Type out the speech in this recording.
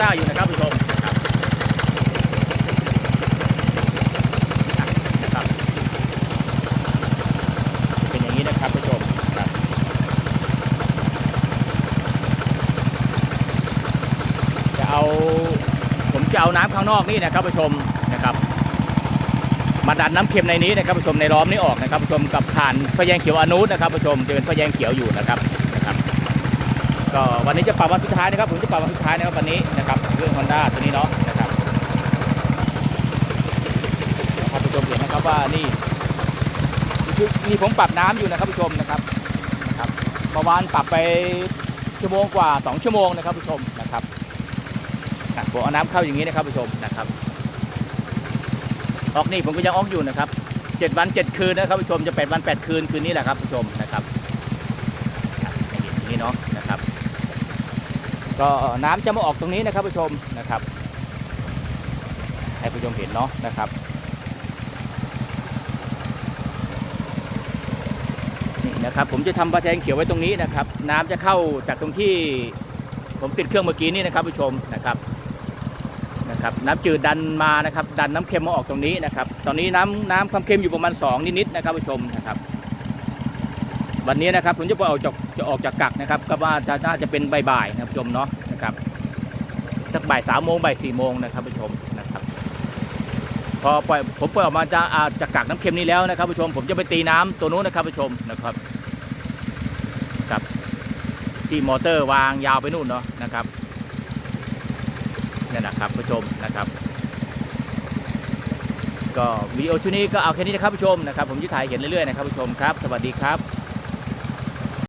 ต้าอยู่นะครับผู้ชมเป็นอย่างนี้นะครับผู้ชมจะเอาผมจะเอาน้ำข้างนอกนี่นะครับผู้ชมนะครับ มาดันน้ำเค็มในนี้นะครับผู้ชมในล้อมนี้ออกนะครับผู้ชมกับขานพะแยงเขียวอนุนะครับผู้ชมจะเป็นพะแยงเขียวอยู่นะครับนะครับ ก็วันนี้จะปรับวันสุดท้ายนะครับผมจะปรับวันสุดท้ายนะครับวันนี้นะครับเรื่องฮอนด้าตัวนี้เนาะนะครับนะครับผู้ชมเห็นนะครับว่านี่นี่ผมปรับน้ำอยู่นะครับผู้ชมนะครับนะครับเมื่อวานปรับไปชั่วโมงกว่า 2 ชั่วโมงนะครับผู้ชมนะครับผมเอาน้ำเข้าอย่างนี้นะครับผู้ชมนะครับออกนี่ผมก็ยังออกอยู่นะครับเจ็ดวันเจ็ดคืนนะครับผู้ชมจะแปดวันแปดคืนคืนนี้แหละครับผู้ชมนะครับนี้เนาะ ก็น้ำจะมาออกตรงนี้นะครับผู้ชมนะครับ ให้ผู้ชมเห็นเนาะนะครับนี่นะครับผมจะทำปลาแทงเขียวไว้ตรงนี้นะครับ น้ำจะเข้าจากตรงที่ผมปิดเครื่องเมื่อกี้นี่นะครับผู้ชมนะครับนะครับน้ำจืดดันมานะครับ ดันน้ำเค็มมาออกตรงนี้นะครับ ตอนนี้น้ำน้ำความเค็มอยู่ประมาณ2นิดๆนะครับผู้ชมนะครับ วันนี้นะครับผมจะไปออกจากจะออกจากกักนะครับ ก็ว่าจะน่าจะเป็นบ่ายๆนะครับชมเนาะนะครับสักบ่ายสามโมงบ่ายสี่โมงนะครับผู้ชมนะครับ พอปล่อยผมปล่อยออกมาจะอาจากกักน้ำเค็มนี้แล้วนะครับผู้ชม ผมจะไปตีน้ำตัวนู้นนะครับผู้ชมนะครับครับที่มอเตอร์วางยาวไปนู่นเนาะนะครับนี่นนะครับผู้ชมนะครับก็วิดีโอชุดนี้ก็เอาแค่นี้นะครับผู้ชมนะครับ ผมจะถ่ายเห็นเรื่อยๆนะครับผู้ชมครับ สวัสดีครับ